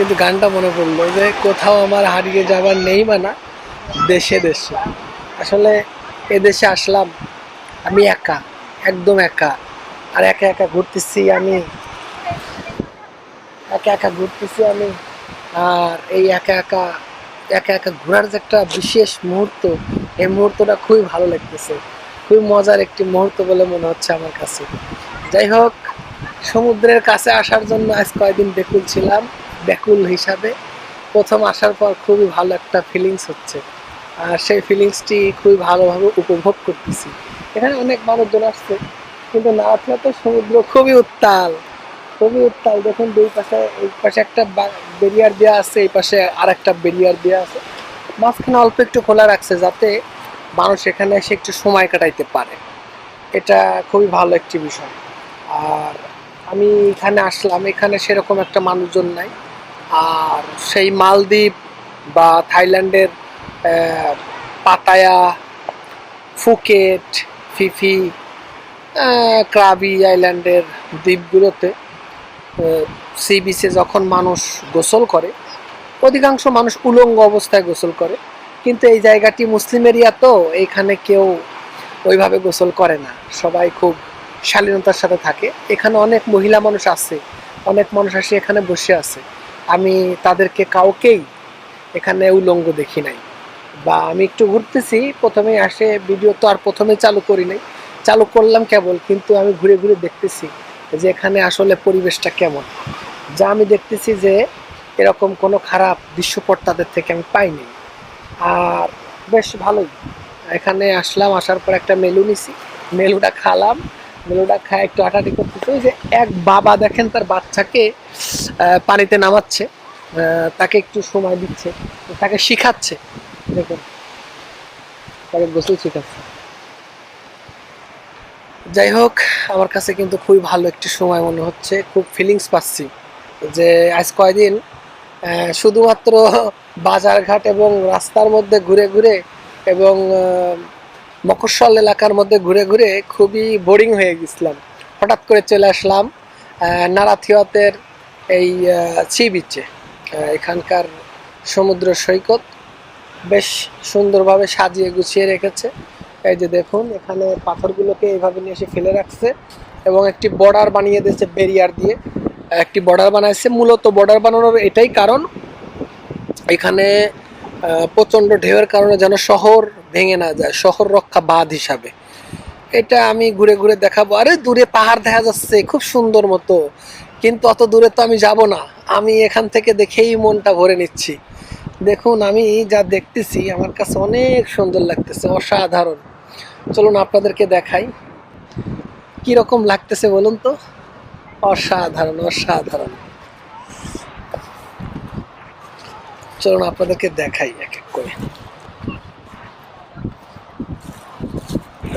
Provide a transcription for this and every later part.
কিন্তু গানটা মনে পড়ল যে কোথাও আমার হারিয়ে যাবার নেই মানা দেশে দেশে। আসলে এ দেশে আসলাম, আমি একা, একদম একা। আর একা একা ঘুরতেছি আমি, একা একা ঘুরতেছি আমি। আর এই একা একা একা একা ঘোরার যে একটা বিশেষ মুহূর্ত, এই মুহূর্তটা খুবই ভালো লাগতেছে। খুবই মজার একটি মুহূর্ত বলে মনে হচ্ছে আমার কাছে। যাই হোক, সমুদ্রের কাছে আসার জন্য আজ কয়েকদিন বেকুল ছিলাম ব্যাকুল হিসাবে। প্রথম আসার পর খুবই ভালো একটা ফিলিংস হচ্ছে। আর সেই ফিলিংসটি খুবই ভালোভাবে উপভোগ করতেছি। এখানে অনেক মানুষজন আসছে, কিন্তু না আসলে তো সমুদ্র খুবই উত্তাল। খুবই উত্তাল। দেখুন দুই পাশে, এই পাশে একটা বেরিয়ার দেওয়া আছে, এই পাশে আর একটা বেরিয়ার দেওয়া আছে। মাঝখানে অল্প একটু খোলা রাখছে যাতে মানুষ এখানে এসে একটু সময় কাটাইতে পারে। এটা খুবই ভালো একটি বিষয়। আর আমি এখানে আসলাম, এখানে সেরকম একটা মানুষজন নাই। আর সেই মালদ্বীপ বা থাইল্যান্ডের পাতায়া, ফুকেট, ফিফি ক্রাবি আইল্যান্ডের দ্বীপগুলোতে সি বিচে যখন মানুষ গোসল করে, অধিকাংশ মানুষ উলঙ্গ অবস্থায় গোসল করে। কিন্তু এই জায়গাটি মুসলিম এরিয়া তো, এখানে কেউ ওইভাবে গোসল করে না। সবাই খুব শালীনতার সাথে থাকে। এখানে অনেক মহিলা মানুষ আছে, অনেক মানুষ আসে এখানে বসে আছে। আমি তাদেরকে কাউকেই এখানে উলঙ্গ দেখি নাই। বা আমি একটু ঘুরতেছি, প্রথমেই আসে ভিডিও তো আর প্রথমে চালু করি নাই। চালু করলাম কেবল, কিন্তু আমি ঘুরে ঘুরে দেখতেছি যে এখানে আসলে পরিবেশটা কেমন। যা আমি দেখতেছি যে এরকম কোনো খারাপ দৃশ্যপট তাদের থেকে আমি পাইনি। আর বেশ ভালোই। এখানে আসলাম, আসার পর একটা মেলু নিছি, মেলুটা খালাম মেলুটা খায়, একটু হাঁটাহাঁটি করতেছে। যে এক বাবা দেখেন তার বাচ্চাকে পানিতে নামাচ্ছে তাকে একটু সময় দিচ্ছে, তাকে শিখাচ্ছে। দেখুন, তাকে গোসল শিখাচ্ছে। যাই হোক, আমার কাছে কিন্তু খুবই ভালো একটি সময় মনে হচ্ছে, খুব ফিলিংস পাচ্ছি যে আজ কয়দিন শুধুমাত্র বাজারঘাট এবং রাস্তার মধ্যে ঘুরে ঘুরে এবং আহ, মফস্বল এলাকার মধ্যে ঘুরে ঘুরে খুবই বোরিং হয়ে গেছিলাম। হঠাৎ করে চলে আসলাম নারাথিওয়াতের এই সি বিচে এখানকার সমুদ্র সৈকত বেশ সুন্দরভাবে সাজিয়ে গুছিয়ে রেখেছে। এই যে দেখুন এখানে পাথরগুলোকে এইভাবে নিয়ে এসে ফেলে রাখছে এবং একটি বর্ডার বানিয়ে দিয়েছে ব্যারিয়ার দিয়ে। একটি বর্ডার বানাইছে মূলত বর্ডার বানানোর এটাই কারণ। এখানে প্রচণ্ড ঢেউয়ের কারণে যেন শহর ভেঙে না যায়, শহর রক্ষা বাঁধ হিসাবে। এটা আমি ঘুরে ঘুরে দেখাবো। আরে, দূরে পাহাড় দেখা যাচ্ছে, খুব সুন্দর মতো। কিন্তু অত দূরে তো আমি যাব না। আমি এখান থেকে দেখেই মনটা ভরে নিচ্ছি। দেখুন, আমি যা দেখতেছি, আমার কাছে অনেক সুন্দর লাগতেছে, অসাধারণ। চলুন আপনাদেরকে দেখাই। কি রকম লাগতেছে বলুন তো? অসাধারণ অসাধারণ। চলুন আপনাদেরকে দেখাই এক এক করে।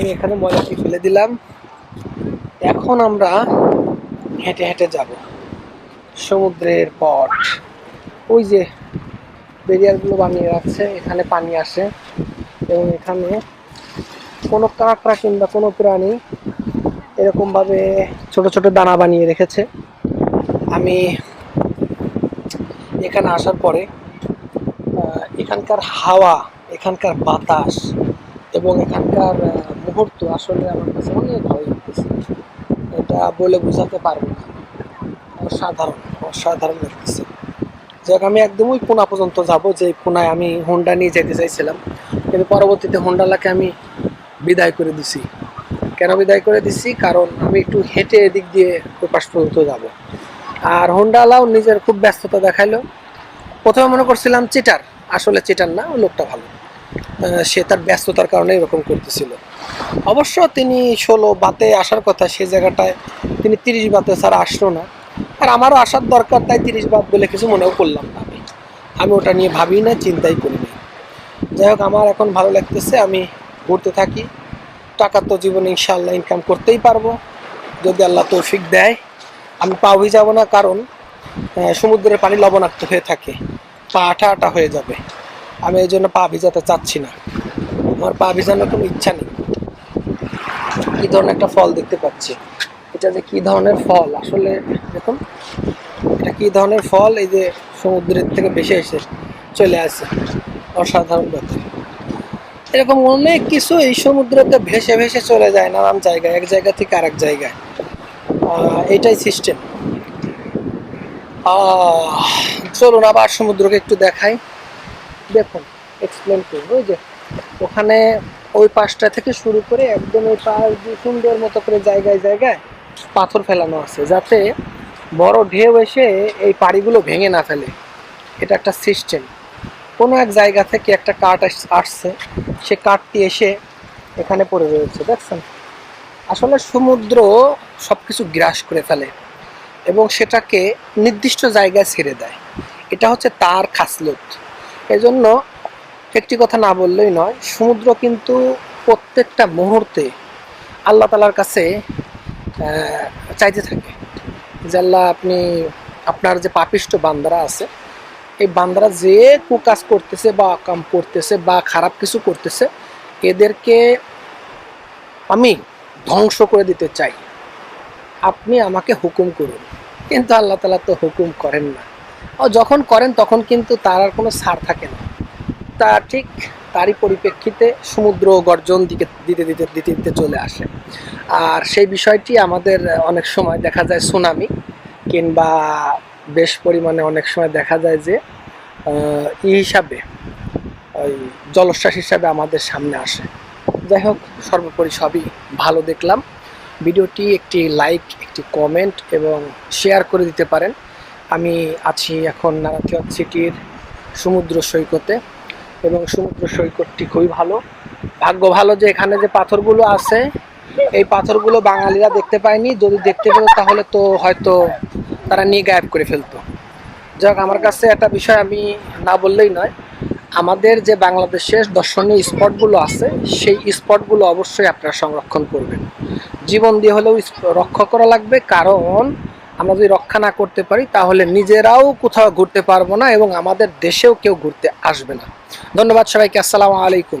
আমি এখানে ময়লাটি ফেলে দিলাম। এখন আমরা হেঁটে হেঁটে যাব। সমুদ্রের পট ওই যে ব্যারিয়ারগুলো বানিয়ে রাখছে, এখানে পানি আসে এবং এখানে কোনো কাঁকড়া কিংবা কোনো প্রাণী এরকমভাবে ছোট ছোট দানা বানিয়ে রেখেছে। আমি এখানে আসার পরে এখানকার হাওয়া, এখানকার বাতাস এবং এখানকার মুহূর্ত আসলে আমার কাছে অনেক ভালো লাগতেছে। এটা বলে বোঝাতে পারব না। অসাধারণ অসাধারণ লাগতেছে। যাক আমি একদম ওই পুনা পর্যন্ত যাব, যে পুনায় আমি হোন্ডা নিয়ে যেতে চাইছিলাম। কিন্তু পরবর্তীতে হোন্ডালাকে আমি বিদায় করে দিছি। কেন বিদায় করে দিছি? কারণ আমি একটু হেঁটে এদিক দিয়ে পাশ পর্যন্ত যাব। আর হোন্ডালাও নিজের খুব ব্যস্ততা দেখাইলো। প্রথমে মনে করছিলাম চিটার আসলে চিটার না লোকটা ভালো। সে তার ব্যস্ততার কারণে এরকম করতেছিল। অবশ্য তিনি ষোলো বাতে আসার কথা সেই জায়গাটায় তিনি তিরিশ বাতে ছাড়া আসলো না। আর আমারও আসার দরকার, তাই তিরিশ বাদ বলে কিছু মনেও করলাম না আমি। আমি ওটা নিয়ে ভাবি না, চিন্তাই করি না। যাই হোক, আমার এখন ভালো লাগতেছে, আমি ঘুরতে থাকি। টাকা তো জীবনে ইনশাল্লাহ ইনকাম করতেই পারব। যদি আল্লাহ তৌফিক দেয়, আমি পা যাব না, কারণ সমুদ্রের পানি লবণাক্ত হয়ে থাকে। পা আঠা আঠা হয়ে যাবে। আমি এই জন্য পা ভিজাতে চাচ্ছি না। আমার পা ভিজানোর কোনো ইচ্ছা নেই। কি ধরনের একটা ফল দেখতে পাচ্ছি। এটা যে কি ধরনের ফল? আসলে দেখুন, এটা কি ধরনের ফল? এই যে সমুদ্রের থেকে ভেসে এসে চলে আসে। অসাধারণ ব্যাপার। এরকম অনেক কিছু এই সমুদ্রতে ভেসে ভেসে চলে যায় নানান জায়গায়। এক জায়গা থেকে আরেক জায়গায়। এটাই সিস্টেম চলুন আবার সমুদ্রকে একটু দেখাই। দেখুন এক্সপ্লেন করুন ওই যে ওখানে ওই পাশটা থেকে শুরু করে একদম ওই পাশ দিয়ে সুন্দর মতো করে জায়গায় জায়গায় পাথর ফেলানো আছে, যাতে বড় ঢেউ এসে এই পাড়িগুলো ভেঙে না ফেলে। এটা একটা সিস্টেম কোনো এক জায়গা থেকে একটা কাঠ আস- আসছে, সে কাঠটি এসে এখানে পড়ে রয়েছে, দেখছেন? আসলে সমুদ্র সব কিছু গ্রাস করে ফেলে এবং সেটাকে নির্দিষ্ট জায়গায় ছেড়ে দেয়। এটা হচ্ছে তার খাসলত। এজন্য একটি কথা না বললেই নয়, সমুদ্র কিন্তু প্রত্যেকটা মুহূর্তে আল্লাহ তালার কাছে চাইতে থাকে। যে আল্লাহ আপনি, আপনার যে পাপিষ্ট বান্দারা আছে, এই বান্দারা যে কুকাজ করতেছে বা কাম করতেছে বা খারাপ কিছু করতেছে, এদেরকে আমি ধ্বংস করে দিতে চাই। আপনি আমাকে হুকুম করুন। কিন্তু আল্লাহ তালা তো হুকুম করেন না। যখন করেন তখন কিন্তু তার আর কোনো ছাড় থাকে না। তা ঠিক তারই পরিপ্রেক্ষিতে সমুদ্র গর্জন দিকে দিতে দিতে দিতে দিতে চলে আসে। আর সেই বিষয়টি আমাদের অনেক সময় দেখা যায় সুনামি কিংবা বেশ পরিমাণে অনেক সময় দেখা যায় যে ই হিসাবে, ওই জলশ্বাস হিসাবে আমাদের সামনে আসে। যাই হোক, সর্বোপরি সবই ভালো দেখলাম। ভিডিওটি একটি লাইক, একটি কমেন্ট এবং শেয়ার করে দিতে পারেন। আমি আছি এখন নারায়ণ সিটির সমুদ্র সৈকতে এবং সমুদ্র সৈকতটি খুবই ভালো। ভাগ্য ভালো যে এখানে যে পাথরগুলো আছে, এই পাথরগুলো বাঙালিরা দেখতে পায়নি। যদি দেখতে পেত তাহলে তো হয়তো তারা নিয়ে গায়েব করে ফেলতো। যাক, আমার কাছে একটা বিষয় আমি না বললেই নয়। আমাদের যে বাংলাদেশের দর্শনীয় স্পটগুলো আছে, সেই স্পটগুলো অবশ্যই আপনারা সংরক্ষণ করবেন। জীবন দিয়ে হলেও রক্ষা করা লাগবে। কারণ আমরা যদি রক্ষা না করতে পারি, তাহলে নিজেরাও কোথাও ঘুরতে পারব না এবং আমাদের দেশেও কেউ ঘুরতে আসবে না। ধন্যবাদ সবাইকে, আসসালামু আলাইকুম।